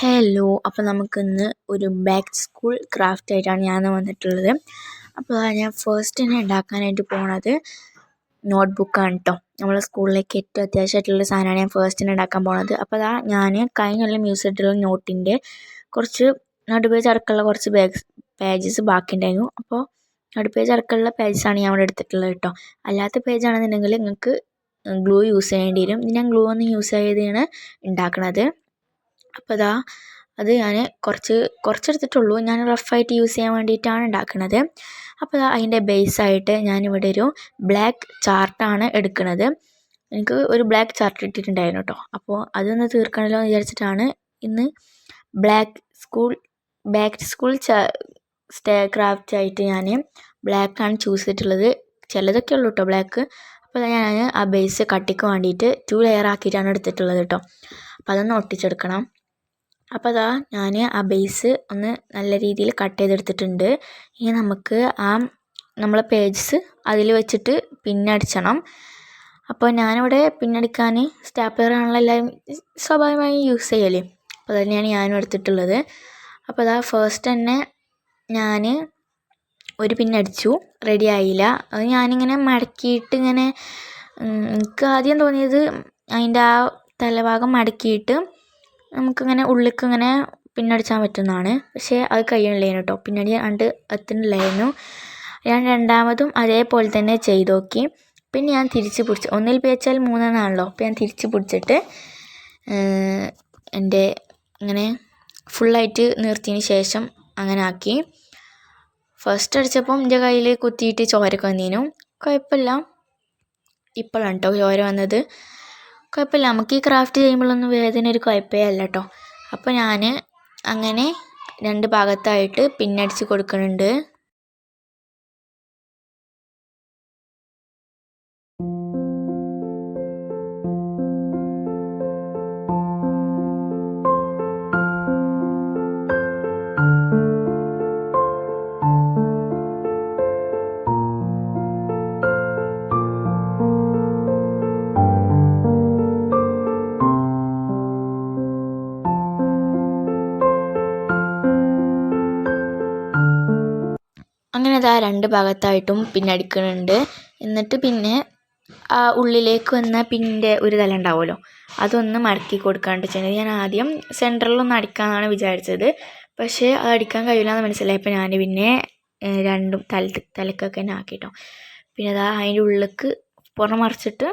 Hello അപ്പോൾ നമുക്കിന്ന് ഒരു ബാക്ക് സ്കൂൾ ക്രാഫ്റ്റ് ആയിട്ടാണ് ഞാൻ വന്നിട്ടുള്ളത്. അപ്പോൾ ഞാൻ ഫസ്റ്റ് തന്നെ ഉണ്ടാക്കാനായിട്ട് പോണത് നോട്ട്ബുക്കാണ് കേട്ടോ നമ്മളെ സ്കൂളിലേക്ക് ഏറ്റവും അത്യാവശ്യമായിട്ടുള്ള സാധനമാണ് ഞാൻ ഫസ്റ്റ് തന്നെ ഉണ്ടാക്കാൻ പോണത്. അപ്പോൾ അതാ ഞാൻ കഴിഞ്ഞ കൊല്ലം യൂസ് ചെയ്തിട്ടുള്ള നോട്ടിന്റെ കുറച്ച് നടുപേജ് അടക്കമുള്ള കുറച്ച് ബാഗ്സ് പേജസ് ബാക്കിയുണ്ടായിരുന്നു അപ്പോൾ നടുപേജ് അടക്കമുള്ള പേജസാണ് ഞാൻ ഇവിടെ എടുത്തിട്ടുള്ളത് കേട്ടോ അല്ലാത്ത പേജ് ആണെന്നുണ്ടെങ്കിൽ നിങ്ങൾക്ക് ഗ്ലൂ യൂസ് ചെയ്യേണ്ടി വരും. ഞാൻ ഗ്ലൂ ഒന്നും യൂസ് ചെയ്താണ് ഉണ്ടാക്കുന്നത് അപ്പോൾ ഇതാ അത് ഞാൻ കുറച്ച് കുറച്ചെടുത്തിട്ടുള്ളൂ. ഞാൻ റഫായിട്ട് യൂസ് ചെയ്യാൻ വേണ്ടിയിട്ടാണ് ഉണ്ടാക്കുന്നത് അപ്പോൾ ഇതാ അതിന്റെ ബേസായിട്ട് ഞാനിവിടെ ഒരു ബ്ലാക്ക് ചാർട്ടാണ് എടുക്കുന്നത് എനിക്ക് ഒരു ബ്ലാക്ക് ചാർട്ട് ഇട്ടിട്ടുണ്ടായിരുന്നു കേട്ടോ അപ്പോൾ അതൊന്ന് തീർക്കണമല്ലോ എന്ന് വിചാരിച്ചിട്ടാണ് ഇന്ന് black school back school stay craft ആയിട്ട് ഞാൻ ബ്ലാക്കാണ് ചൂസ് ചെയ്തിട്ടുള്ളത്. ചിലതൊക്കെ ഉള്ളൂ കേട്ടോ ബ്ലാക്ക്. അപ്പോൾ ഞാൻ ആ ബേസ് കട്ടിക്ക് വേണ്ടിയിട്ട് ടു ലെയർ ആക്കിയിട്ടാണ് എടുത്തിട്ടുള്ളത് കേട്ടോ അപ്പോൾ അതൊന്ന് ഒട്ടിച്ചെടുക്കണം. അപ്പോൾ അതാ ഞാൻ ആ ബേസ് ഒന്ന് നല്ല രീതിയിൽ കട്ട് ചെയ്തെടുത്തിട്ടുണ്ട്. ഇനി നമുക്ക് ആ നമ്മളെ പേജസ് അതിൽ വെച്ചിട്ട് പിന്നടിച്ചണം. അപ്പോൾ ഞാനിവിടെ പിന്നടിക്കാൻ സ്റ്റാപ്ലറാണല്ലോ എല്ലാവരും സ്വാഭാവികമായും യൂസ് ചെയ്യൽ. അപ്പോൾ തന്നെയാണ് ഞാനും എടുത്തിട്ടുള്ളത്. അപ്പോൾ അതാ ഫസ്റ്റ് തന്നെ ഞാൻ ഒരു പിന്നടിച്ചു റെഡി ആയില്ല. അത് ഞാനിങ്ങനെ മടക്കിയിട്ട് ഇങ്ങനെ എനിക്ക് ആദ്യം തോന്നിയത് അതിന്റെ ആ തലഭാഗം മടക്കിയിട്ട് നമുക്കിങ്ങനെ ഉള്ളിലേക്ക് ഇങ്ങനെ പിന്നടിച്ചാൻ പറ്റുന്നതാണ്. പക്ഷേ അത് കഴിയണില്ലായിരുന്നു കേട്ടോ പിന്നടി കണ്ട് എത്തണില്ലായിരുന്നു ഞാൻ രണ്ടാമതും അതേപോലെ തന്നെ ചെയ്ത് നോക്കി പിന്നെ ഞാൻ തിരിച്ച് പിടിച്ച് ഒന്നിൽ പേച്ചാൽ മൂന്നെണ്ണാണല്ലോ. അപ്പോൾ ഞാൻ തിരിച്ച് പിടിച്ചിട്ട് എന്റെ ഇങ്ങനെ ഫുള്ളായിട്ട് നിർത്തിയതിന് ശേഷം അങ്ങനെ ആക്കി. ഫസ്റ്റ് അടിച്ചപ്പം എന്റെ കയ്യിൽ കുത്തിയിട്ട് ചോരക്ക് വന്നീനു. കുഴപ്പമില്ല. ഇപ്പോഴാണ് കേട്ടോ ചോര വന്നത്. കുഴപ്പമില്ല. നമുക്ക് ഈ ക്രാഫ്റ്റ് ചെയ്യുമ്പോഴൊന്നും വേദന ഒരു കുഴപ്പമേ അല്ല കേട്ടോ അപ്പോൾ ഞാൻ അങ്ങനെ രണ്ട് ഭാഗത്തായിട്ട് പിന്നടിച്ച് കൊടുക്കുന്നുണ്ട്. അത് രണ്ട് ഭാഗത്തായിട്ടും പിന്നടിക്കുന്നുണ്ട് എന്നിട്ട് പിന്നെ ആ ഉള്ളിലേക്ക് വന്ന പിന്നിന്റെ ഒരു തല ഉണ്ടാവുമല്ലോ. അതൊന്ന് മടക്കി കൊടുക്കാണ്ട് ചെയ്യുന്നത് ഞാൻ ആദ്യം സെന്ററിലൊന്ന് അടിക്കാമെന്നാണ് വിചാരിച്ചത്. പക്ഷേ അത് അടിക്കാൻ കഴിയില്ല എന്ന് മനസ്സിലായപ്പോൾ ഞാൻ പിന്നെ രണ്ടും തല തലക്കൊക്കെ തന്നെ ആക്കിട്ടോ. പിന്നെ അതാ അതിന്റെ ഉള്ളിലേക്ക് പുറം മറിച്ചിട്ട്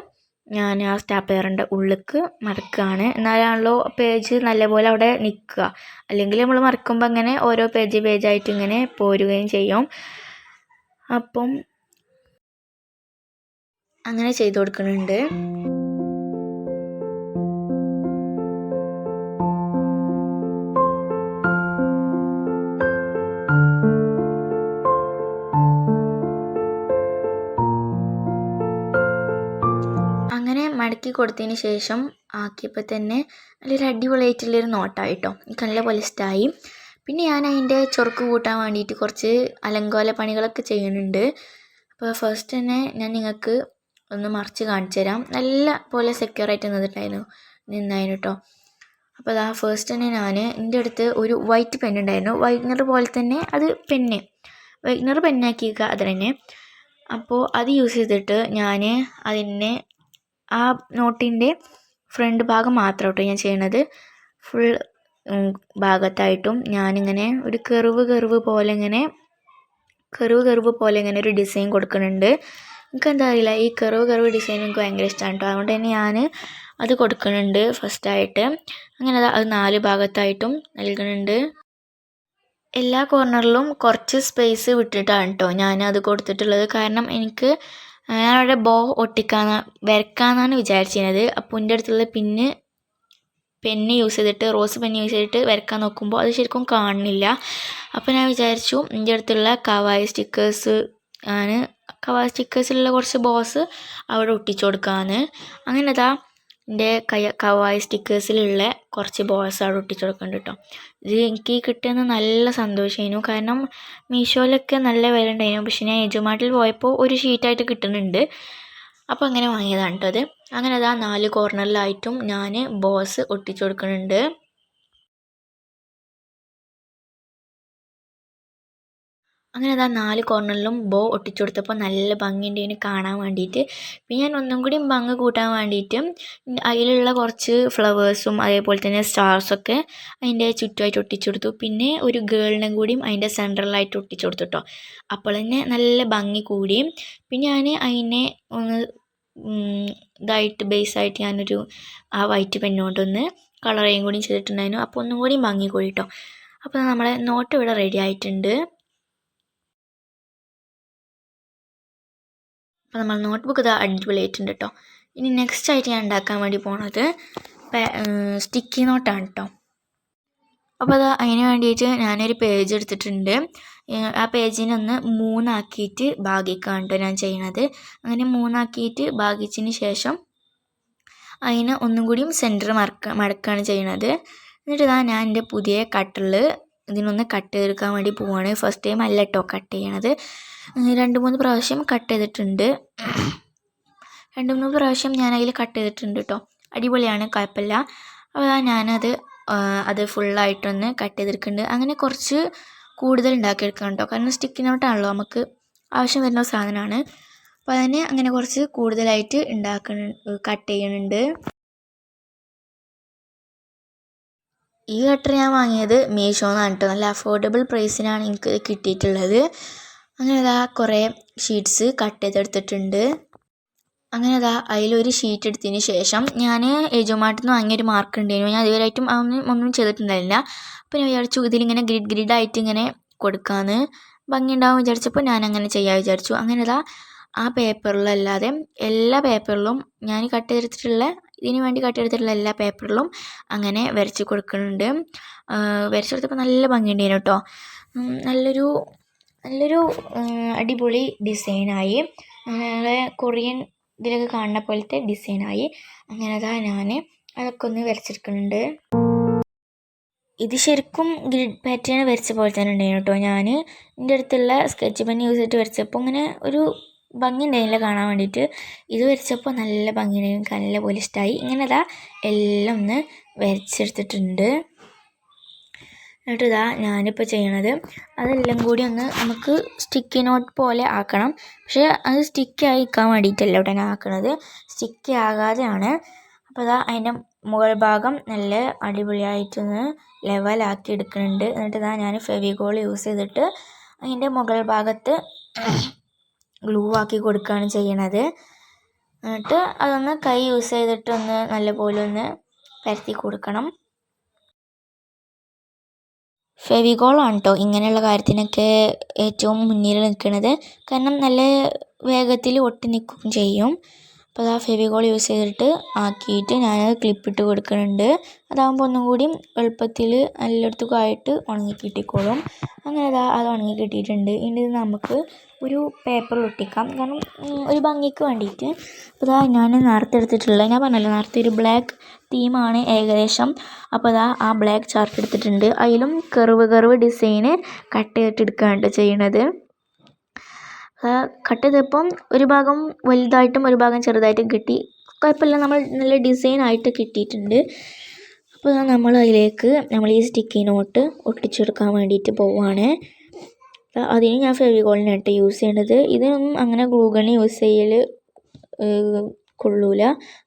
ഞാൻ ആ സ്റ്റാപ്പ് സ്റ്റാപ്ലെയറിന്റെ ഉള്ളിലേക്ക് മറക്കുകയാണ് എന്നാലാണല്ലോ പേജ് നല്ലപോലെ അവിടെ നിൽക്കുക. അല്ലെങ്കിൽ നമ്മൾ മറക്കുമ്പോൾ അങ്ങനെ ഓരോ പേജ് പേജായിട്ട് ഇങ്ങനെ പോരുകയും ചെയ്യും. അപ്പം അങ്ങനെ ചെയ്തു കൊടുക്കുന്നുണ്ട്. അങ്ങനെ മടക്കി കൊടുത്തതിന് ശേഷം ആക്കിയപ്പോൾ തന്നെ നല്ലൊരു അടിപൊളിയായിട്ടുള്ളൊരു നോട്ടായിട്ടോ എനിക്ക് നല്ലപോലെ ഇഷ്ടമായി പിന്നെ ഞാൻ അതിന്റെ ചൊറുക്ക് കൂട്ടാൻ വേണ്ടിയിട്ട് കുറച്ച് അലങ്കോല പണികളൊക്കെ ചെയ്യുന്നുണ്ട്. അപ്പോൾ ഫസ്റ്റ് തന്നെ ഞാൻ നിങ്ങൾക്ക് ഒന്ന് മറിച്ച് കാണിച്ചു തരാം. നല്ല പോലെ സെക്യൂറായിട്ട് നിന്നിട്ടായിരുന്നു നിന്നായിരുന്നു കേട്ടോ അപ്പോൾ അതാ ഫസ്റ്റ് തന്നെ ഞാൻ എന്റെ അടുത്ത് ഒരു വൈറ്റ് പെൻ ഉണ്ടായിരുന്നു. വൈറ്റ്നർ പോലെ തന്നെ അത് പെന്ന് വൈറ്റ്നർ പെന്നാക്കിക്കുക അത് തന്നെ. അപ്പോൾ അത് യൂസ് ചെയ്തിട്ട് ഞാൻ അതിനെ ആ നോട്ടിന്റെ ഫ്രണ്ട് ഭാഗം മാത്രം കേട്ടോ ഞാൻ ചെയ്യണത്. ഫുൾ ഭാഗത്തായിട്ടും ഞാനിങ്ങനെ ഒരു കെറിവ് കെറിവ് പോലെ ഇങ്ങനെ കെറിവ് കെറിവ് പോലെ ഇങ്ങനെ ഒരു ഡിസൈൻ കൊടുക്കുന്നുണ്ട്. എനിക്ക് എന്താ അറിയില്ല ഈ കെറിവ് കെറിവ് ഡിസൈൻ എനിക്ക് ഭയങ്കര ഇഷ്ടമാണ് കേട്ടോ അതുകൊണ്ട് തന്നെ ഞാൻ അത് കൊടുക്കുന്നുണ്ട് ഫസ്റ്റായിട്ട്. അങ്ങനെ അത് നാല് ഭാഗത്തായിട്ടും നൽകുന്നുണ്ട്. എല്ലാ കോർണറിലും കുറച്ച് സ്പേസ് വിട്ടിട്ടാണ് കേട്ടോ ഞാൻ അത് കൊടുത്തിട്ടുള്ളത്. കാരണം എനിക്ക് ഞാനവിടെ ബോ ഒട്ടിക്കാന്ന് വരക്കാന്നാണ് വിചാരിച്ചിരുന്നത്. അപ്പോൾ എന്റെ അടുത്തുള്ള പിന്ന് പെന്ന് യൂസ് ചെയ്തിട്ട് റോസ് പെന്ന് യൂസ് ചെയ്തിട്ട് വരക്കാൻ നോക്കുമ്പോൾ അത് ശരിക്കും കാണുന്നില്ല. അപ്പോൾ ഞാൻ വിചാരിച്ചു എന്റെ അടുത്തുള്ള കവായ സ്റ്റിക്കേഴ്സ് ആണ്. കവായ സ്റ്റിക്കേഴ്സിലുള്ള കുറച്ച് ബോസ് അവിടെ ഒട്ടിച്ചു കൊടുക്കാമെന്ന് അങ്ങനെ അതാ എന്റെ കൈ കവായ സ്റ്റിക്കേഴ്സിലുള്ള കുറച്ച് ബോസ് അവിടെ ഒട്ടിച്ചു കൊടുക്കുന്നുണ്ട് കേട്ടോ ഇത് എനിക്ക് കിട്ടിയെന്ന് നല്ല സന്തോഷമായിരുന്നു കാരണം മീഷോയിലൊക്കെ നല്ല വില ഉണ്ടായിരുന്നു. പക്ഷെ ഞാൻ ഏജുമാട്ടിൽ പോയപ്പോൾ ഒരു ഷീറ്റായിട്ട് കിട്ടുന്നുണ്ട്. അപ്പോൾ അങ്ങനെ വാങ്ങിയതാണ് കേട്ടോ അത് അങ്ങനെ അതാ നാല് കോർണറിലായിട്ടും ഞാൻ ബോസ് ഒട്ടിച്ചു കൊടുക്കുന്നുണ്ട് അങ്ങനെ അതാ നാല് കോർണറിലും ബോ ഒട്ടിച്ചു കൊടുത്തപ്പോൾ നല്ല ഭംഗിയുണ്ടായിന് കാണാൻ വേണ്ടിയിട്ട്. പിന്നെ ഞാൻ ഒന്നും കൂടി ഭംഗി കൂട്ടാൻ വേണ്ടിയിട്ട് അതിലുള്ള കുറച്ച് ഫ്ലവേഴ്സും അതേപോലെ തന്നെ സ്റ്റാർസൊക്കെ അതിന്റെ ചുറ്റുമായിട്ട് ഒട്ടിച്ചു കൊടുത്തു. പിന്നെ ഒരു ഗേളിനും കൂടിയും അതിന്റെ സെൻട്രലായിട്ട് ഒട്ടിച്ചു കൊടുത്തു കേട്ടോ അപ്പോൾ തന്നെ നല്ല ഭംഗി കൂടിയും പിന്നെ ഞാൻ അതിനെ ഒന്ന് ഇതായിട്ട് ബേസായിട്ട് ഞാനൊരു ആ വൈറ്റ് പെണ്ണുകൊണ്ടൊന്ന് കളറേയും കൂടി ചെയ്തിട്ടുണ്ടായിരുന്നു. അപ്പോൾ ഒന്നും കൂടി ഭംഗി കൂടി കേട്ടോ അപ്പോൾ നമ്മളെ നോട്ട് ഇവിടെ റെഡി ആയിട്ടുണ്ട്. അപ്പോൾ നമ്മൾ നോട്ട്ബുക്ക് ബുക്ക് ഇതാ അടിപൊളിയായിട്ടുണ്ട് കേട്ടോ ഇനി നെക്സ്റ്റ് ആയിട്ട് ഞാൻ ഉണ്ടാക്കാൻ വേണ്ടി പോണത് സ്റ്റിക്കി നോട്ടാണ് കേട്ടോ അപ്പോൾ അത് അതിന് വേണ്ടിയിട്ട് ഞാനൊരു പേജ് എടുത്തിട്ടുണ്ട്. ആ പേജിനെ ഒന്ന് മൂന്നാക്കിയിട്ട് ഭാഗിക്കുകയാണ് കേട്ടോ ഞാൻ ചെയ്യണത്. അങ്ങനെ മൂന്നാക്കിയിട്ട് ഭാഗിച്ചതിന് ശേഷം അതിനെ ഒന്നും കൂടിയും സെന്റർ മറക്ക മടക്കുകയാണ് ചെയ്യണത്. എന്നിട്ട് ഇതാ ഞാൻ എന്റെ പുതിയ കട്ടിൽ ഇതിനൊന്ന് കട്ട് ചെയ്തെടുക്കാൻ വേണ്ടി പോവാണ്. ഫസ്റ്റ് ടൈം അല്ല കേട്ടോ കട്ട് ചെയ്യണത്. രണ്ട് മൂന്ന് പ്രാവശ്യം കട്ട് ചെയ്തിട്ടുണ്ട്. രണ്ട് മൂന്ന് പ്രാവശ്യം ഞാൻ അതിൽ കട്ട് ചെയ്തിട്ടുണ്ട് കേട്ടോ അടിപൊളിയാണ് കുഴപ്പമില്ല. അപ്പോൾ ഞാനത് അത് ഫുള്ളായിട്ടൊന്ന് കട്ട് ചെയ്തെടുക്കുന്നുണ്ട്. അങ്ങനെ കുറച്ച് കൂടുതൽ ഉണ്ടാക്കിയെടുക്കണം കേട്ടോ കാരണം സ്റ്റിക്കിനോട്ടാണല്ലോ നമുക്ക് ആവശ്യം വരുന്ന സാധനമാണ്. അപ്പോൾ അതിനെ അങ്ങനെ കുറച്ച് കൂടുതലായിട്ട് ഉണ്ടാക്കണ കട്ട് ചെയ്യണുണ്ട് ഈ കട്ടർ ഞാൻ വാങ്ങിയത് മീഷോന്നാണ് കേട്ടോ നല്ല അഫോർഡബിൾ പ്രൈസിനാണ് എനിക്ക് കിട്ടിയിട്ടുള്ളത്. അങ്ങനെ അതാ കുറേ ഷീറ്റ്സ് കട്ട് ചെയ്തെടുത്തിട്ടുണ്ട്. അങ്ങനെ അതാ അതിലൊരു ഷീറ്റ് എടുത്തതിന് ശേഷം ഞാൻ ഏജോമാട്ടിൽ നിന്ന് വാങ്ങിയൊരു മാർക്ക് ഉണ്ടായിരുന്നു. ഞാൻ ഇതുവരെയായിട്ടും അതൊന്നും ഒന്നും ചെയ്തിട്ടുണ്ടായിരുന്നില്ല. അപ്പോൾ ഞാൻ വിചാരിച്ചു ഇതിലിങ്ങനെ ഗ്രിഡ് ഗ്രിഡായിട്ട് ഇങ്ങനെ കൊടുക്കാമെന്ന് ഭംഗി ഉണ്ടാവും വിചാരിച്ചപ്പോൾ ഞാൻ അങ്ങനെ ചെയ്യാൻ വിചാരിച്ചു. അങ്ങനെ അതാ ആ പേപ്പറിലല്ലാതെ എല്ലാ പേപ്പറിലും ഞാൻ കട്ട് ചെയ്തിട്ടുള്ള ഇതിന് വേണ്ടി കട്ട് ചെയ്തിട്ടുള്ള എല്ലാ പേപ്പറിലും അങ്ങനെ വരച്ച് കൊടുക്കുന്നുണ്ട്. വരച്ച് കൊടുത്തപ്പോൾ നല്ല ഭംഗിയുണ്ടായിരുന്നു കേട്ടോ നല്ലൊരു നല്ലൊരു അടിപൊളി ഡിസൈനായി. കൊറിയൻ ഇതിലൊക്കെ കാണുന്ന പോലത്തെ ഡിസൈനായി. അങ്ങനെ അതാ ഞാൻ അതൊക്കെ ഒന്ന് വരച്ചെടുക്കുന്നുണ്ട്. ഇത് ശരിക്കും ഗ്രിഡ് പാറ്റേൺ വരച്ച പോലെ തന്നെ ഉണ്ടായിരുന്നു കേട്ടോ ഞാൻ എന്റെ അടുത്തുള്ള സ്കെച്ച് പെൻ യൂസ് ചെയ്തിട്ട് വരച്ചപ്പോൾ ഇങ്ങനെ ഒരു ഭംഗി ഉണ്ടായിരുന്നില്ല കാണാൻ വേണ്ടിയിട്ട്. ഇത് വരച്ചപ്പോൾ നല്ല ഭംഗി ഉണ്ടായിരുന്നു നല്ല പോലെ ഇഷ്ടമായി ഇങ്ങനെ അതാ എല്ലാം ഒന്ന് വരച്ചെടുത്തിട്ടുണ്ട്. എന്നിട്ട് ഇതാ ഞാനിപ്പോൾ ചെയ്യണത്. അതെല്ലാം കൂടി ഒന്ന് നമുക്ക് സ്റ്റിക്കി നോട്ട് പോലെ ആക്കണം. പക്ഷേ അത് സ്റ്റിക്കി ആയിക്കാൻ വേണ്ടിയിട്ടല്ല ഇവിടെ ഞാൻ ആക്കണത്. സ്റ്റിക്കി ആകാതെയാണ്. അപ്പോൾ ഇതാ അതിന്റെ മുകൾ ഭാഗം നല്ല അടിപൊളിയായിട്ടൊന്ന് ലെവലാക്കി എടുക്കുന്നുണ്ട്. എന്നിട്ട് ഇതാ ഞാൻ ഫെവികോൾ യൂസ് ചെയ്തിട്ട് അതിന്റെ മുകൾ ഭാഗത്ത് ഗ്ലൂ ആക്കി കൊടുക്കുകയാണ് ചെയ്യണത്. എന്നിട്ട് അതൊന്ന് കൈ യൂസ് ചെയ്തിട്ടൊന്ന് നല്ലപോലെ ഒന്ന് പരത്തി കൊടുക്കണം. ഫെവികോളാണ് കേട്ടോ ഇങ്ങനെയുള്ള കാര്യത്തിനൊക്കെ ഏറ്റവും മുന്നിൽ നിൽക്കുന്നത്. കാരണം നല്ല വേഗത്തിൽ ഒട്ടി നിൽക്കുകയും ചെയ്യും. അപ്പോൾ അത് ആ ഫെവികോൾ യൂസ് ചെയ്തിട്ട് ആക്കിയിട്ട് ഞാൻ ക്ലിപ്പിട്ട് കൊടുക്കുന്നുണ്ട്. അതാകുമ്പോൾ ഒന്നും കൂടി എളുപ്പത്തിൽ എല്ലായിടത്തും ആയിട്ട് ഉണങ്ങി കിട്ടിക്കോളും. അങ്ങനെ അത് അത് ഉണങ്ങി കിട്ടിയിട്ടുണ്ട്. ഇനി ഇത് നമുക്ക് ഒരു പേപ്പറിൽ ഒട്ടിക്കാം. കാരണം ഒരു ഭംഗിക്ക് വേണ്ടിയിട്ട് അപ്പോൾ ഇതാ ഞാൻ നേരത്തെ എടുത്തിട്ടുള്ള ഞാൻ പറഞ്ഞല്ലോ നേരത്തെ ഒരു ബ്ലാക്ക് തീമാണ് ഏകദേശം. അപ്പോൾ ഇതാ ആ ബ്ലാക്ക് ചാർട്ട് എടുത്തിട്ടുണ്ട്. അതിലും കർവ് കർവ് ഡിസൈന് കട്ട് ചെയ്തിട്ടെടുക്കുകയാണ് ചെയ്യണത്. കട്ട് ചെയ്തപ്പം ഒരു ഭാഗം വലുതായിട്ടും ഒരു ഭാഗം ചെറുതായിട്ടും കിട്ടി. കുഴപ്പമില്ല നമ്മൾ നല്ല ഡിസൈനായിട്ട് കിട്ടിയിട്ടുണ്ട്. അപ്പോൾ നമ്മൾ അതിലേക്ക് നമ്മൾ ഈ സ്റ്റിക്കി നോട്ട് ഒട്ടിച്ചെടുക്കാൻ വേണ്ടിയിട്ട് പോവുകയാണ് അതിന് ഞാൻ ഫെവികോളിനാണ് കേട്ടോ യൂസ് ചെയ്യേണ്ടത് ഇതിനൊന്നും അങ്ങനെ ഗ്ലൂഗൺ യൂസ് ചെയ്യൽ കൊള്ളൂല.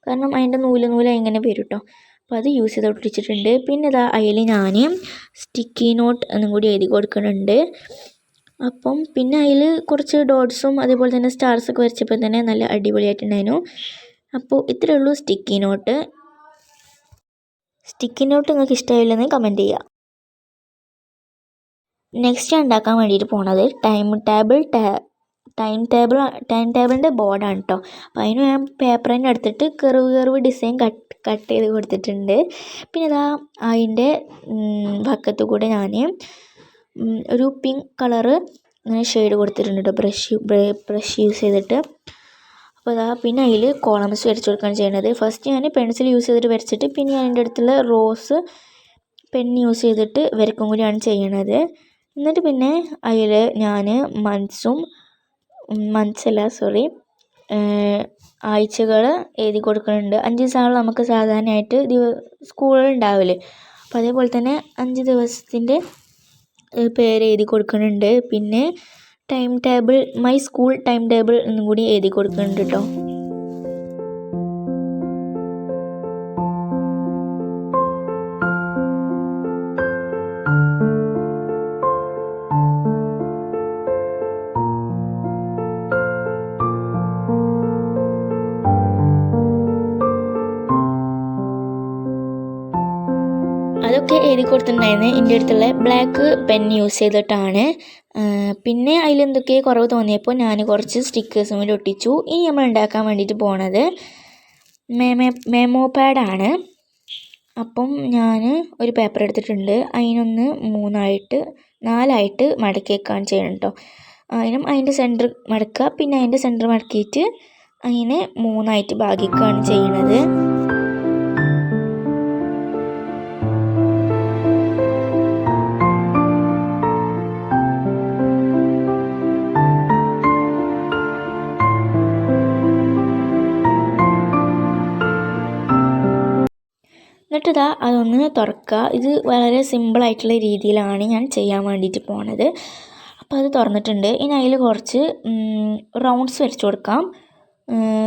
കാരണം അതിന്റെ നൂൽ നൂല ഇങ്ങനെ വരും കേട്ടോ അപ്പോൾ അത് യൂസ് ചെയ്ത് ഒട്ടിച്ചിട്ടുണ്ട്. പിന്നെ ഇതാ അതിൽ ഞാൻ സ്റ്റിക്കി നോട്ട് എന്നും കൂടി എഴുതി കൊടുക്കുന്നുണ്ട്. അപ്പം പിന്നെ അതിൽ കുറച്ച് ഡോട്ട്സും അതേപോലെ തന്നെ സ്റ്റാർസൊക്കെ വരച്ചപ്പോൾ തന്നെ നല്ല അടിപൊളിയായിട്ടുണ്ടായിരുന്നു. അപ്പോൾ ഇത്രയേ ഉള്ളൂ സ്റ്റിക്കി നോട്ട്. സ്റ്റിക്കി നോട്ട് നിങ്ങൾക്ക് ഇഷ്ടമായില്ലെന്ന് കമന്റ് ചെയ്യുക. നെക്സ്റ്റ് ഉണ്ടാക്കാൻ വേണ്ടിയിട്ട് പോണത് time table time table time ടേബിളിന്റെ ബോർഡാണ് കേട്ടോ അപ്പോൾ അതിന് ഞാൻ പേപ്പർ തന്നെ എടുത്തിട്ട് curve curve design cut cut ചെയ്ത് കൊടുത്തിട്ടുണ്ട്. പിന്നെ ഇതാ അതിന്റെ പക്കത്ത് കൂടെ ഞാൻ ഒരു പിങ്ക് കളറ് ഇങ്ങനെ ഷെയ്ഡ് കൊടുത്തിട്ടുണ്ട് കേട്ടോ ബ്രഷ് ബ്രഷ് യൂസ് ചെയ്തിട്ട്. അപ്പോൾ അതാ പിന്നെ അതിൽ കോളംസ് വരച്ച് കൊടുക്കുകയാണ് ചെയ്യുന്നത് ഫസ്റ്റ് ഞാൻ പെൻസിൽ യൂസ് ചെയ്തിട്ട് വരച്ചിട്ട് പിന്നെ ഞാൻ എന്റെ അടുത്തുള്ള റോസ് പെൻ യൂസ് ചെയ്തിട്ട് വരക്കും കൂടിയാണ് ചെയ്യണത്. എന്നിട്ട് പിന്നെ അതിൽ ഞാൻ മന്ത്സും മന്ത്സ് അല്ല സോറി ആഴ്ചകൾ എഴുതി കൊടുക്കുന്നുണ്ട് അഞ്ച് ദിവസമാണ് നമുക്ക് സാധാരണയായിട്ട് ദിവ സ്കൂളിൽ ഉണ്ടാവില്ലേ അപ്പോൾ അതേപോലെ തന്നെ അഞ്ച് ദിവസത്തിന്റെ പേര് എഴുതി കൊടുക്കുന്നുണ്ട് പിന്നെ time table my school time table എന്നും കൂടി എഴുതി കൊടുക്കുന്നുണ്ട് കേട്ടോ എഴുതി എന്റെ അടുത്തുള്ള ബ്ലാക്ക് പെൻ യൂസ് ചെയ്തിട്ടാണ്. പിന്നെ അതിലെന്തൊക്കെ കുറവ് തോന്നിയപ്പോൾ ഞാൻ കുറച്ച് സ്റ്റിക്കേഴ്സും കൂടി ഒട്ടിച്ചു. ഇനി നമ്മൾ ഉണ്ടാക്കാൻ വേണ്ടിയിട്ട് പോണത് മേമേ മെമോ പാഡാണ് അപ്പം ഞാൻ ഒരു പേപ്പർ എടുത്തിട്ടുണ്ട്. അതിനൊന്ന് മൂന്നായിട്ട് നാലായിട്ട് മടക്കിയേക്കാണ് ചെയ്യണം കേട്ടോ അതിനും അതിന്റെ സെന്റർ മടക്കുക. പിന്നെ അതിന്റെ സെന്റർ മടക്കിയിട്ട് അതിനെ മൂന്നായിട്ട് ഭാഗിക്കുകയാണ് ചെയ്യണത്. എന്നിട്ട് ഇതാ അതൊന്ന് തുറക്കുക. ഇത് വളരെ സിമ്പിളായിട്ടുള്ള രീതിയിലാണ് ഞാൻ ചെയ്യാൻ വേണ്ടിയിട്ട് പോണത്. അപ്പോൾ അത് തുറന്നിട്ടുണ്ട്. ഇനി അതിൽ കുറച്ച് റൗണ്ട്സ് വരച്ചു കൊടുക്കാം.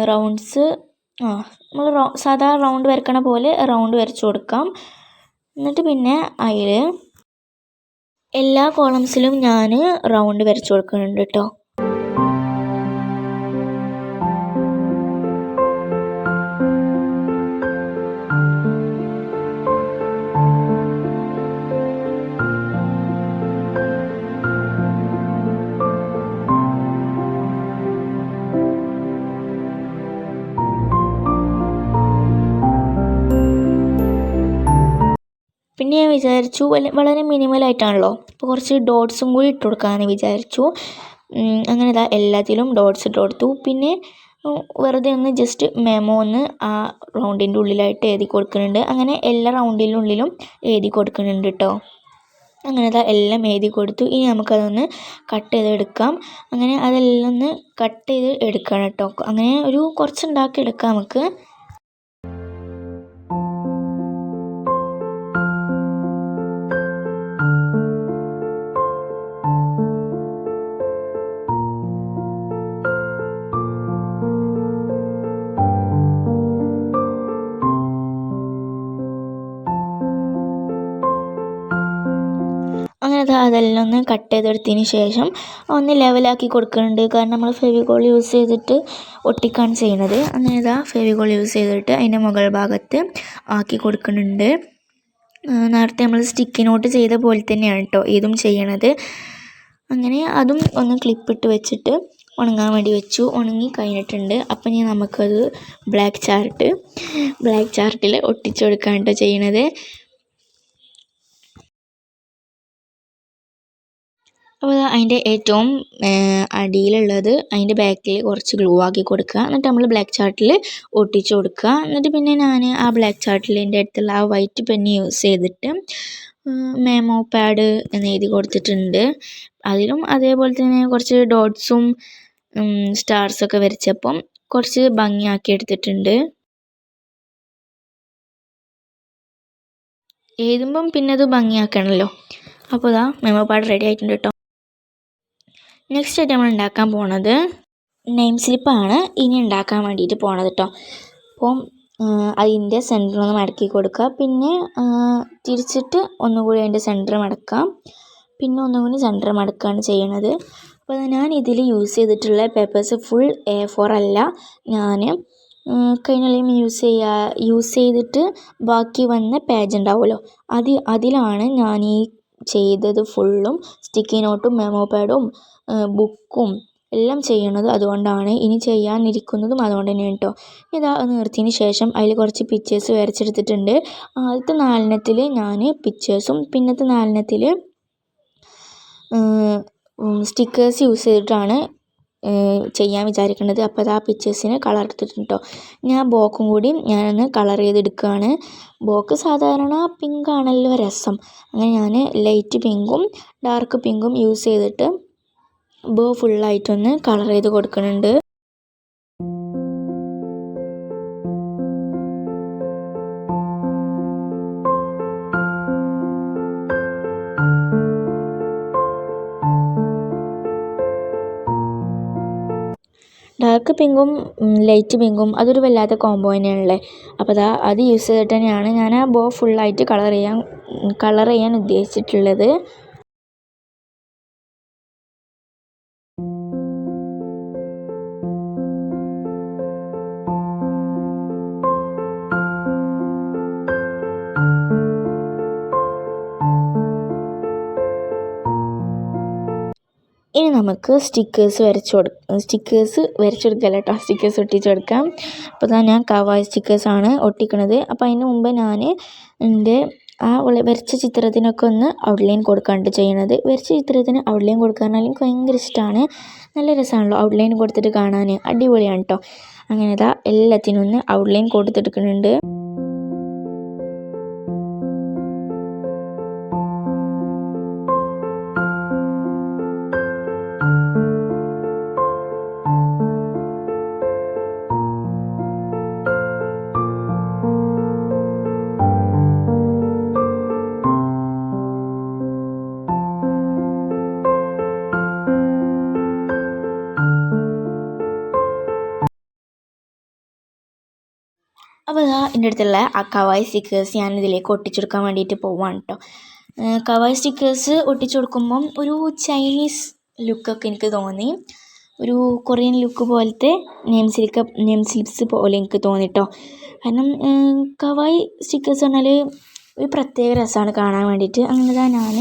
റൗണ്ട്സ് ആ നമ്മൾ സാധാ റൗണ്ട് വരക്കണ പോലെ റൗണ്ട് വരച്ചു കൊടുക്കാം. എന്നിട്ട് പിന്നെ അതിൽ എല്ലാ കോളംസിലും ഞാൻ റൗണ്ട് വരച്ചു കൊടുക്കുന്നുണ്ട് കേട്ടോ പിന്നെ ഞാൻ വിചാരിച്ചു വളരെ മിനിമലായിട്ടാണല്ലോ അപ്പോൾ കുറച്ച് ഡോട്ട്സും കൂടി ഇട്ട് കൊടുക്കാമെന്ന് വിചാരിച്ചു. അങ്ങനെ ഇതാ എല്ലാത്തിലും ഡോട്ട്സ് ഇട്ട് കൊടുത്തു. പിന്നെ വെറുതെ ഒന്ന് ജസ്റ്റ് മെമോ ഒന്ന് ആ റൗണ്ടിന്റെ ഉള്ളിലായിട്ട് എഴുതി കൊടുക്കുന്നുണ്ട്. അങ്ങനെ എല്ലാ റൗണ്ടിന്റെ ഉള്ളിലും എഴുതി കൊടുക്കുന്നുണ്ട് കേട്ടോ അങ്ങനെ അതാ എല്ലാം എഴുതി കൊടുത്തു. ഇനി നമുക്കതൊന്ന് കട്ട് ചെയ്തെടുക്കാം അങ്ങനെ അതെല്ലാം ഒന്ന് കട്ട് ചെയ്ത് എടുക്കണം കേട്ടോ അങ്ങനെ ഒരു കുറച്ച് ഉണ്ടാക്കി എടുക്കാം നമുക്ക്. ഒന്ന് കട്ട് ചെയ്തെടുത്തതിന് ശേഷം ഒന്ന് ലെവലാക്കി കൊടുക്കുന്നുണ്ട്. കാരണം നമ്മൾ ഫെവിക്കോൾ യൂസ് ചെയ്തിട്ട് ഒട്ടിക്കാണ് ചെയ്യണത് അങ്ങനെ ഇതാ ഫെവിക്കോൾ യൂസ് ചെയ്തിട്ട് അതിന്റെ മുകൾ ഭാഗത്ത് ആക്കി കൊടുക്കുന്നുണ്ട്. നേരത്തെ നമ്മൾ സ്റ്റിക്കി നോട്ട് ചെയ്ത പോലെ തന്നെയാണ് കേട്ടോ ഇതും ചെയ്യണത്. അങ്ങനെ അതും ഒന്ന് ക്ലിപ്പിട്ട് വെച്ചിട്ട് ഉണങ്ങാൻ വേണ്ടി വെച്ചു. ഉണങ്ങി കഴിഞ്ഞിട്ടുണ്ട്. അപ്പം ഞാൻ നമുക്കത് ബ്ലാക്ക് ചാർട്ട് ബ്ലാക്ക് ചാർട്ടിൽ ഒട്ടിച്ചു കൊടുക്കാൻ കേട്ടോ ചെയ്യണത്. അപ്പോൾ അതിന്റെ ഏറ്റവും അടിയിലുള്ളത് അതിന്റെ ബാക്കിൽ കുറച്ച് ഗ്ലൂ ആക്കി കൊടുക്കുക. എന്നിട്ട് നമ്മൾ ബ്ലാക്ക് ചാർട്ടിൽ ഒട്ടിച്ച് കൊടുക്കുക. എന്നിട്ട് പിന്നെ ഞാൻ ആ ബ്ലാക്ക് ചാർട്ടിൽ എന്റെ അടുത്തുള്ള ആ വൈറ്റ് പെൻ യൂസ് ചെയ്തിട്ട് മെമോ പാഡ് എന്ന് എഴുതി കൊടുത്തിട്ടുണ്ട്. അതിലും അതേപോലെ തന്നെ കുറച്ച് ഡോട്ട്സും സ്റ്റാർസൊക്കെ വരച്ചപ്പം കുറച്ച് ഭംഗിയാക്കി എടുത്തിട്ടുണ്ട്. എഴുതുമ്പം പിന്നെ അത് ഭംഗിയാക്കണമല്ലോ അപ്പോൾ ഇതാ മെമോ പാഡ് റെഡി ആയിട്ടുണ്ട് കേട്ടോ. നെക്സ്റ്റ് ആയിട്ട് നമ്മൾ ഉണ്ടാക്കാൻ പോണത്. നെയിം സ്ലിപ്പാണ് ഇനി ഉണ്ടാക്കാൻ വേണ്ടിയിട്ട് പോണത് കേട്ടോ അപ്പം അതിന്റെ ഒന്ന് മടക്കി കൊടുക്കുക. പിന്നെ തിരിച്ചിട്ട് ഒന്നുകൂടി അതിന്റെ സെന്റർ മടക്കാം. പിന്നെ ഒന്നുകൂടി സെന്റർ മടക്കുകയാണ് ചെയ്യണത്. അപ്പോൾ ഞാൻ ഇതിൽ യൂസ് ചെയ്തിട്ടുള്ള പേപ്പേഴ്സ് ഫുൾ എ ഫോർ അല്ല ഞാൻ കഴിഞ്ഞാലും യൂസ് ചെയ്യുക യൂസ് ചെയ്തിട്ട് ബാക്കി വന്ന പേജ് ഉണ്ടാവുമല്ലോ. അത് അതിലാണ് ഞാൻ ഈ ചെയ്തത് ഫുള്ളും സ്റ്റിക്കി നോട്ടും മെമോ പാഡും ബുക്കും എല്ലാം ചെയ്യണത് അതുകൊണ്ടാണ്. ഇനി ചെയ്യാനിരിക്കുന്നതും അതുകൊണ്ട് തന്നെയാണ് കേട്ടോ ഇതാ നിർത്തിയതിന് ശേഷം അതിൽ കുറച്ച് പിക്ചേഴ്സ് വരച്ചെടുത്തിട്ടുണ്ട്. ആദ്യത്തെ നാലെണ്ണത്തിൽ ഞാൻ പിക്ചേഴ്സും പിന്നത്തെ നാലെണ്ണത്തിൽ സ്റ്റിക്കേഴ്സ് യൂസ് ചെയ്തിട്ടാണ് ചെയ്യാൻ വിചാരിക്കുന്നത്. അപ്പോൾ അത് ആ പിക്ചേഴ്സിന് കളർ എടുത്തിട്ടുണ്ട്. കേട്ടോ ഞാൻ ബോക്കും കൂടി ഞാനൊന്ന് കളർ ചെയ്തെടുക്കുകയാണ്. ബോക്ക് സാധാരണ പിങ്ക് ആണല്ലോ രസം. അങ്ങനെ ഞാൻ ലൈറ്റ് പിങ്കും ഡാർക്ക് പിങ്കും യൂസ് ചെയ്തിട്ട് ബോ ഫുള്ളായിട്ടൊന്ന് കളർ ചെയ്ത് കൊടുക്കുന്നുണ്ട്. ഡാർക്ക് പിങ്കും ലൈറ്റ് പിങ്കും അതൊരു വല്ലാത്ത കോംബോ തന്നെയാണല്ലേ അപ്പോൾ അതാ അത് യൂസ് ചെയ്തിട്ട് തന്നെയാണ് ഞാൻ ആ ബോ ഫുള്ളായിട്ട് കളർ ചെയ്യാൻ കളർ ചെയ്യാൻ ഉദ്ദേശിച്ചിട്ടുള്ളത്. നമുക്ക് സ്റ്റിക്കേഴ്സ് വരച്ച് കൊടുക്കാം സ്റ്റിക്കേഴ്സ് വരച്ച് കൊടുക്കല്ല കേട്ടോ സ്റ്റിക്കേഴ്സ് ഒട്ടിച്ച് കൊടുക്കാം. അപ്പോൾ തന്നെ ഞാൻ കവായ് സ്റ്റിക്കേഴ്സാണ് ഒട്ടിക്കുന്നത് അപ്പോൾ അതിന് മുമ്പ് ഞാൻ എന്റെ ആ വരച്ച ചിത്രത്തിനൊക്കെ ഒന്ന് ഔട്ട്ലൈൻ കൊടുക്കാണ്ട് ചെയ്യണത്. വരച്ച ചിത്രത്തിന് ഔട്ട്ലൈൻ കൊടുക്കാൻ എനിക്ക് ഭയങ്കര ഇഷ്ടമാണ് നല്ല രസമാണല്ലോ ഔട്ട്ലൈൻ കൊടുത്തിട്ട് കാണാൻ അടിപൊളിയാണ് കേട്ടോ അങ്ങനെ ഇതാ എല്ലാത്തിനും ഒന്ന് ഔട്ട്ലൈൻ കൊടുത്തെടുക്കുന്നുണ്ട് അപ്പോൾ ഇതാ എന്റെ അടുത്തുള്ള ആ കവായ് സ്റ്റിക്കേഴ്സ് ഞാൻ ഇതിലേക്ക് ഒട്ടിച്ചെടുക്കാൻ വേണ്ടിയിട്ട് പോവാണ് കേട്ടോ കവായ് സ്റ്റിക്കേഴ്സ് ഒട്ടിച്ചു കൊടുക്കുമ്പം ഒരു ചൈനീസ് ലുക്കൊക്കെ എനിക്ക് തോന്നി. ഒരു കൊറിയൻ ലുക്ക് പോലത്തെ നെയിം സ്ലിപ്പ് നെയിം സ്ലിപ്സ് പോലെ എനിക്ക് തോന്നിട്ടോ കാരണം കവായ് സ്റ്റിക്കേഴ്സ് പറഞ്ഞാൽ ഒരു പ്രത്യേക രസമാണ് കാണാൻ വേണ്ടിയിട്ട്. അങ്ങനെ ഞാൻ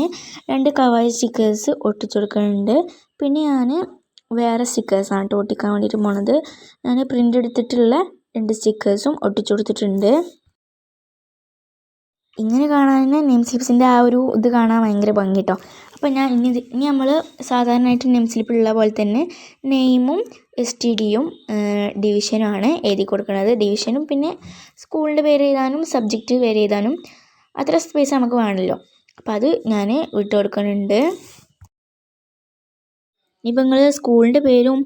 രണ്ട് കവായ് സ്റ്റിക്കേഴ്സ് ഒട്ടിച്ചു കൊടുക്കുന്നുണ്ട്. പിന്നെ ഞാൻ വേറെ സ്റ്റിക്കേഴ്സാണ് ഒട്ടിക്കാൻ വേണ്ടിയിട്ട് പോണത്. ഞാൻ പ്രിന്റ് എടുത്തിട്ടുള്ള രണ്ട് സ്റ്റിക്കേഴ്സും ഒട്ടിച്ചു കൊടുത്തിട്ടുണ്ട്. ഇങ്ങനെ കാണാൻ നെയിം സ്ലിപ്സിന്റെ ആ ഒരു ഇത് കാണാൻ ഭയങ്കര ഭംഗി കേട്ടോ അപ്പോൾ ഞാൻ ഇനി ഇനി നമ്മൾ സാധാരണയായിട്ട് നെയിം സ്ലിപ്പ് ഉള്ള പോലെ തന്നെ നെയിമും എസ് ടി ഡിയും ഡിവിഷനുമാണ് എഴുതി കൊടുക്കുന്നത് ഡിവിഷനും പിന്നെ സ്കൂളിന്റെ പേര് എഴുതാനും സബ്ജക്റ്റ് പേര് എഴുതാനും അത്ര സ്പേസ് നമുക്ക് വേണമല്ലോ അപ്പോൾ അത് ഞാൻ വിട്ടു കൊടുക്കുന്നുണ്ട് ഇനിയിപ്പോൾ നിങ്ങൾ സ്കൂളിന്റെ പേരും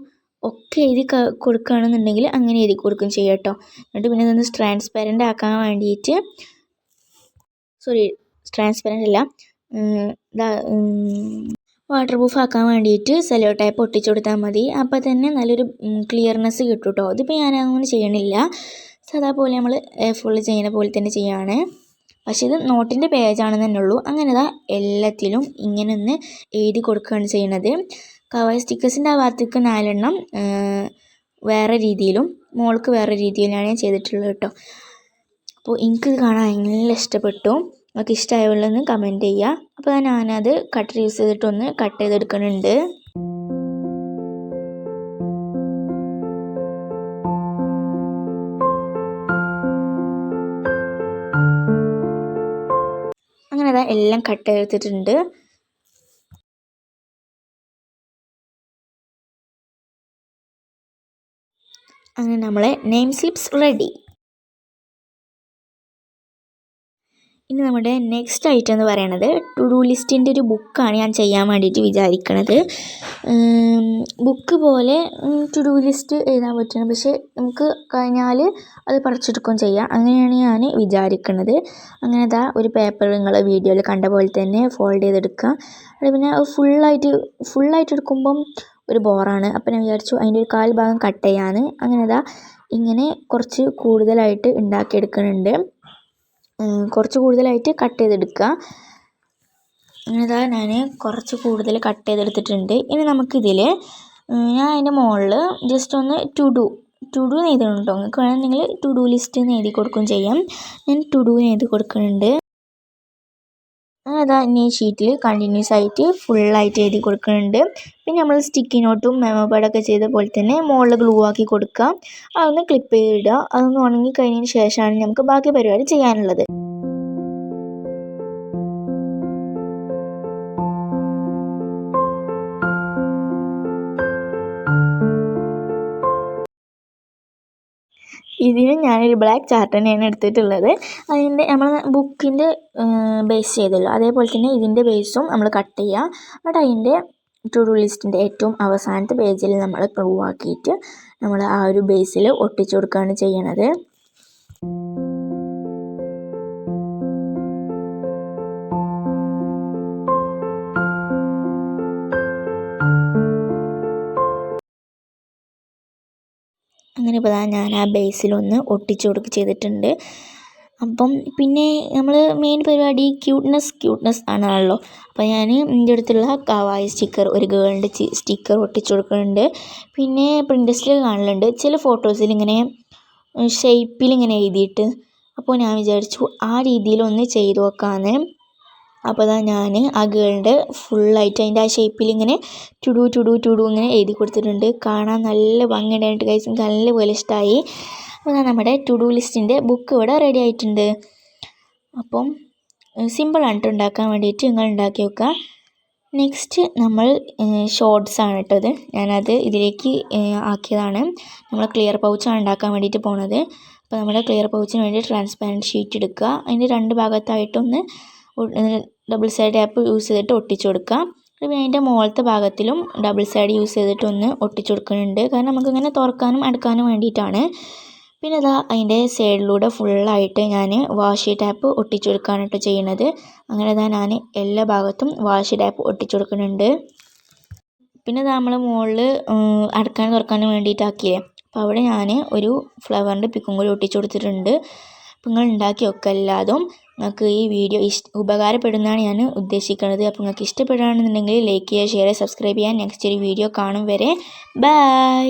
ഒക്കെ എഴുതി കൊടുക്കുകയാണെന്നുണ്ടെങ്കിൽ അങ്ങനെ എഴുതി കൊടുക്കുകയും ചെയ്യാം കേട്ടോ. എന്നിട്ട് പിന്നെ ഇതൊന്ന് ട്രാൻസ്പെറന്റ് ആക്കാൻ വേണ്ടിയിട്ട് സോറി ട്രാൻസ്പെറന്റ് അല്ല വാട്ടർ പ്രൂഫ് ആക്കാൻ വേണ്ടിയിട്ട് സെലോ ടൈപ്പ് ഒട്ടിച്ചു കൊടുത്താൽ മതി. അപ്പോൾ തന്നെ നല്ലൊരു ക്ലിയർനെസ് കിട്ടും കേട്ടോ. ഇതിപ്പോൾ ഞാൻ അങ്ങനെ ചെയ്യണില്ല. സാധാ പോലെ നമ്മൾ ഫുള്ള് ചെയ്യുന്ന പോലെ തന്നെ ചെയ്യാണ് പക്ഷേ ഇത് നോട്ടിന്റെ പേജാണെന്ന് തന്നെ ഉള്ളൂ. അങ്ങനെ എല്ലാത്തിലും ഇങ്ങനെ ഒന്ന് എഴുതി കൊടുക്കുകയാണ് ചെയ്യുന്നത് കവർ സ്റ്റിക്കേഴ്സിന്റെ ആ ഭാഗത്തേക്ക് നാലെണ്ണം വേറെ രീതിയിലും മോൾക്ക് വേറെ രീതിയിലാണ് ഞാൻ ചെയ്തിട്ടുള്ളത് കേട്ടോ. അപ്പോൾ എനിക്കിത് കാണാൻ നല്ല ഇഷ്ടപ്പെട്ടു. നിങ്ങൾക്ക് ഇഷ്ടമായുള്ളതെന്ന് കമന്റ് ചെയ്യുക. അപ്പോൾ ഞാനത് കട്ടർ യൂസ് ചെയ്തിട്ടൊന്ന് കട്ട് ചെയ്തെടുക്കുന്നുണ്ട്. അങ്ങനെ അതാ എല്ലാം കട്ട് ചെയ്തിട്ടുണ്ട് അങ്ങനെ നമ്മളെ നെയിം സ്ലിപ്സ് റെഡി ഇനി നമ്മുടെ നെക്സ്റ്റ് ഐറ്റം എന്ന് പറയണത് ടു ഡു ലിസ്റ്റിന്റെ ഒരു ബുക്കാണ് ഞാൻ ചെയ്യാൻ വേണ്ടിയിട്ട് വിചാരിക്കണത്. ബുക്ക് പോലെ ടു ഡു ലിസ്റ്റ് എഴുതാൻ പറ്റണം പക്ഷേ നമുക്ക് കഴിഞ്ഞാൽ അത് പറിച്ചെടുക്കുകയും ചെയ്യാം. അങ്ങനെയാണ് ഞാൻ വിചാരിക്കുന്നത് അങ്ങനെ അതാ ഒരു പേപ്പർ നിങ്ങൾ വീഡിയോയിൽ കണ്ട പോലെ തന്നെ ഫോൾഡ് ചെയ്തെടുക്കുക. പിന്നെ ഫുള്ളായിട്ട് ഫുള്ളായിട്ട് എടുക്കുമ്പം ഒരു ബോറാണ്. അപ്പം ഞാൻ വിചാരിച്ചു അതിന്റെ ഒരു കാൽ ഭാഗം കട്ട് ചെയ്യാമെന്ന് അങ്ങനെ അതാ ഇങ്ങനെ കുറച്ച് കൂടുതലായിട്ട് ഉണ്ടാക്കിയെടുക്കുന്നുണ്ട്. കുറച്ച് കൂടുതലായിട്ട് കട്ട് ചെയ്തെടുക്കുക ഇതാ ഞാൻ കുറച്ച് കൂടുതൽ കട്ട് ചെയ്തെടുത്തിട്ടുണ്ട്. ഇനി നമുക്കിതിൽ ഞാൻ അതിന്റെ മുകളിൽ ജസ്റ്റ് ഒന്ന് ടു ഡു ടു ഡു നെയ്തിട്ടുണ്ടോ നിങ്ങൾക്ക് വേണമെങ്കിൽ ടു ഡു ലിസ്റ്റ് എഴുതി കൊടുക്കുകയും ചെയ്യാം. ഞാൻ ടു ഡു നെയ്ത് കൊടുക്കുന്നുണ്ട്. അതാ ഇനി ഷീറ്റിൽ കണ്ടിന്യൂസ് ആയിട്ട് ഫുള്ളായിട്ട് എഴുതി കൊടുക്കുന്നുണ്ട്. പിന്നെ നമ്മൾ സ്റ്റിക്കി നോട്ടും മെമ്മോ പാഡൊക്കെ ചെയ്ത പോലെ തന്നെ മുകളിൽ ഗ്ലൂ ആക്കി കൊടുക്കുക അതൊന്ന് ക്ലിപ്പ് ചെയ്തിടുക. അതൊന്ന് ഉണങ്ങി കഴിഞ്ഞതിന് ശേഷമാണ് നമുക്ക് ബാക്കി പരിപാടി ചെയ്യാനുള്ളത്. ഇതിന് ഞാനൊരു ബ്ലാക്ക് ചാർട്ട് തന്നെയാണ് എടുത്തിട്ടുള്ളത്. അതിന്റെ നമ്മൾ ബുക്കിന്റെ ബേസ് ചെയ്തല്ലോ. അതേപോലെ തന്നെ ഇതിന്റെ ബേസും നമ്മൾ കട്ട് ചെയ്യുക എന്നിട്ട് അതിന്റെ ടു ഡു ലിസ്റ്റിന്റെ ഏറ്റവും അവസാനത്തെ പേജിൽ നമ്മൾ ക്ലൂ ആക്കിയിട്ട് നമ്മൾ ആ ഒരു ബേസിൽ ഒട്ടിച്ചു കൊടുക്കുകയാണ് ചെയ്യണത്. അങ്ങനെ ഇപ്പോൾ ഞാൻ ആ ബേസിലൊന്ന് ഒട്ടിച്ച് കൊടുക്കുക ചെയ്തിട്ടുണ്ട്. അപ്പം പിന്നെ നമ്മൾ മെയിൻ പരിപാടി ക്യൂട്ട്നെസ് ക്യൂട്ട്നെസ് ആണല്ലോ. അപ്പോൾ ഞാൻ എന്റെ അടുത്തുള്ള കവായ സ്റ്റിക്കർ ഒരു ഗേളിന്റെ സ്റ്റിക്കർ ഒട്ടിച്ച് കൊടുക്കുന്നുണ്ട്. പിന്നെ പ്രിന്റസ്റ്റിൽ കാണലുണ്ട്. ചില ഫോട്ടോസിൽ ഇങ്ങനെ ഷേപ്പിൽ ഇങ്ങനെ എഴുതിയിട്ട്. അപ്പോൾ ഞാൻ വിചാരിച്ചു ആ രീതിയിലൊന്ന് ചെയ്തു നോക്കാമെന്ന് അപ്പോൾ അതാ ഞാൻ ആ ഗേളിന്റെ ഫുള്ളായിട്ട് അതിന്റെ ആ ഷേപ്പിൽ ഇങ്ങനെ ടുഡു ടുഡു ടുഡു ഇങ്ങനെ എഴുതി കൊടുത്തിട്ടുണ്ട്. കാണാൻ നല്ല ഭംഗിയുണ്ടായിട്ട് കഴിച്ചു എനിക്ക് നല്ലപോലെ ഇഷ്ടമായി അപ്പോൾ നമ്മുടെ ടുഡു ലിസ്റ്റിന്റെ ബുക്ക് ഇവിടെ റെഡി ആയിട്ടുണ്ട്. അപ്പം സിമ്പിളാണ് കേട്ടോ ഉണ്ടാക്കാൻ വേണ്ടിയിട്ട് നിങ്ങൾ ഉണ്ടാക്കി വെക്കുക നെക്സ്റ്റ് നമ്മൾ ഷോർട്സ് ആണ് കേട്ടോ അത് ഞാനത് ഇതിലേക്ക് ആക്കിയതാണ്. നമ്മൾ ക്ലിയർ പൗച്ചാണ് ഉണ്ടാക്കാൻ വേണ്ടിയിട്ട് പോണത്. അപ്പോൾ നമ്മുടെ ക്ലിയർ പൗച്ചിന് വേണ്ടി ട്രാൻസ്പാരന്റ് ഷീറ്റ് എടുക്കുക. അതിന്റെ രണ്ട് ഭാഗത്തായിട്ടൊന്ന് ഡബിൾ സൈഡ് ടാപ്പ് യൂസ് ചെയ്തിട്ട് ഒട്ടിച്ചു കൊടുക്കാം. പിന്നെ അതിന്റെ മുകളിലത്തെ ഭാഗത്തിലും ഡബിൾ സൈഡ് യൂസ് ചെയ്തിട്ട് ഒന്ന് ഒട്ടിച്ചു കൊടുക്കുന്നുണ്ട്. കാരണം നമുക്ക് ഇങ്ങനെ തുറക്കാനും അടുക്കാനും വേണ്ടിയിട്ടാണ്. പിന്നെ അതാ അതിന്റെ സൈഡിലൂടെ ഫുള്ളായിട്ട് ഞാൻ വാഷി ടാപ്പ് ഒട്ടിച്ചു കൊടുക്കുകയാണ് കേട്ടോ ചെയ്യുന്നത്. അങ്ങനെ ഇതാ ഞാൻ എല്ലാ ഭാഗത്തും വാഷി ടാപ്പ് ഒട്ടിച്ചു കൊടുക്കുന്നുണ്ട്. പിന്നെ ഇതാ നമ്മൾ മുകളിൽ അടക്കാനും തുറക്കാനും വേണ്ടിയിട്ടാക്കിയേ. അപ്പോൾ അവിടെ ഞാൻ ഒരു ഫ്ലവറിന്റെ പിക്കും കൂടി ഒട്ടിച്ചു കൊടുത്തിട്ടുണ്ട്. അപ്പോൾ നിങ്ങൾ ഉണ്ടാക്കി വെക്കുക എല്ലാതും. നിങ്ങൾക്ക് ഈ വീഡിയോ ഇഷ് ഉപകാരപ്പെടുന്നതാണ് ഞാൻ ഉദ്ദേശിക്കുന്നത് അപ്പോൾ നിങ്ങൾക്ക് ഇഷ്ടപ്പെടുകയാണെന്നുണ്ടെങ്കിൽ ലൈക്ക് ചെയ്യുക ഷെയർ സബ്സ്ക്രൈബ് ചെയ്യുക. നെക്സ്റ്റ് ഒരു വീഡിയോ കാണും വരെ. ബൈ